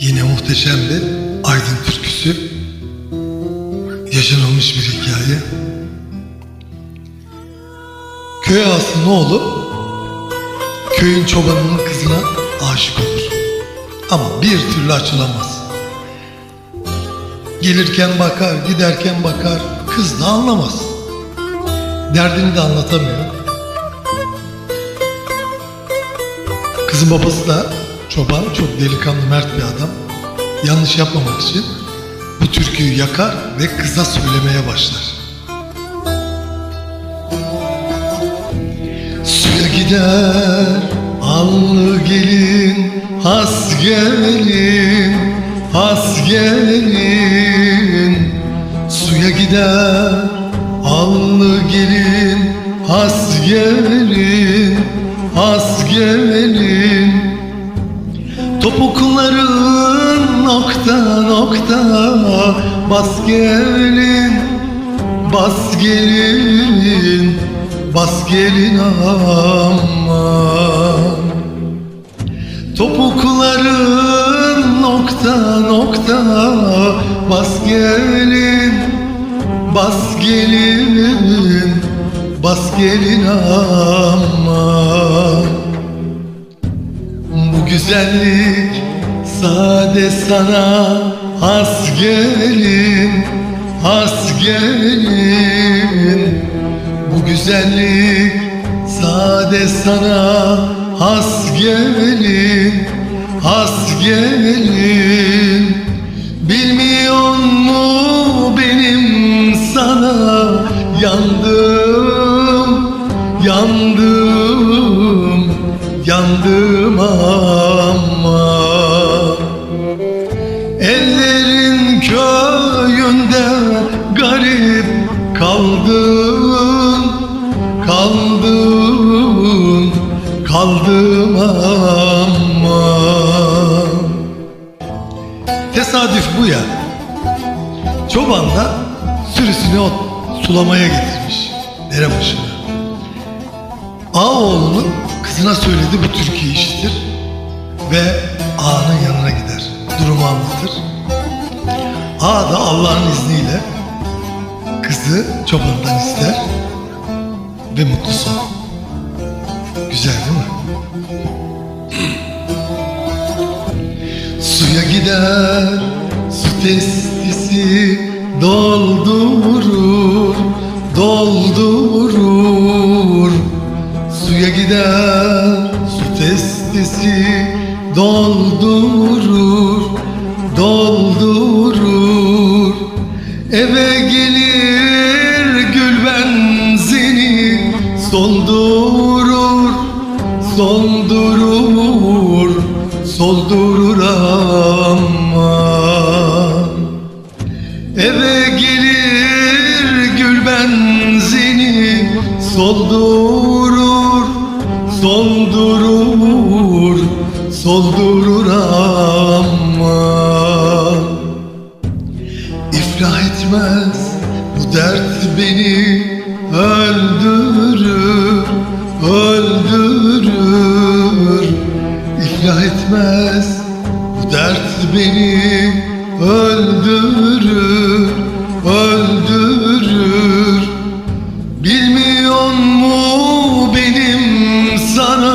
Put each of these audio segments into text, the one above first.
Yine muhteşem bir Aydın türküsü. Yaşanılmış bir hikaye. Köy ağasının oğlu köyün çobanının kızına aşık olur. Ama bir türlü açılamaz. Gelirken bakar, giderken bakar, kız da anlamaz. Derdini de anlatamıyor. Kızın babası da çoban, çok delikanlı, mert bir adam. Yanlış yapmamak için bu türküyü yakar ve kıza söylemeye başlar. Suya gider allı gelin, has gelin, has gelin. Suya gider allı gelin, has gelin, has gelin. Topukların nokta nokta Bas gelin, bas gelin Bas gelin aman Topukların nokta nokta Bas gelin, bas gelin Bas gelin aman güzellik sade sana has gelin, has gelin. Bu güzellik sade sana has gelin, has gelin. Bilmiyor mu benim sana yandım, yandım, yandım ama kaldım, kaldım ama Tesadüf bu ya. Çoban da sürüsünü ot sulamaya getirmiş dere başına. Ağaoğlunun kızına söyledi bu türküyü işitir ve ağanın yanına gider. Durumu anlatır. Ağa da Allah'ın izniyle kızı çobandan ister ve mutlu son. Güzel değil mi? Suya gider su testisi doldurur, doldurur. Suya gider su testisi doldurur, doldurur. Eve gelir soldurur, soldurur, soldurur aman. Eve gelir gül benzini soldurur, soldurur, soldurur aman. İflah etmez bu dert beni öldürür, öldürür. İflah etmez bu dert beni öldürür, öldürür. Bilmiyor mu benim sana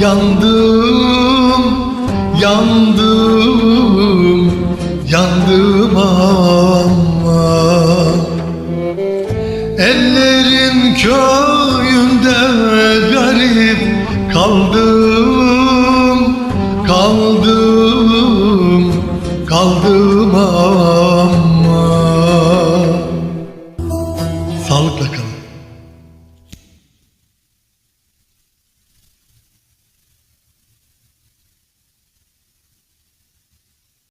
yandım, yandım, yandım ama Ellerin köyünde garip kaldım, kaldım, kaldım ama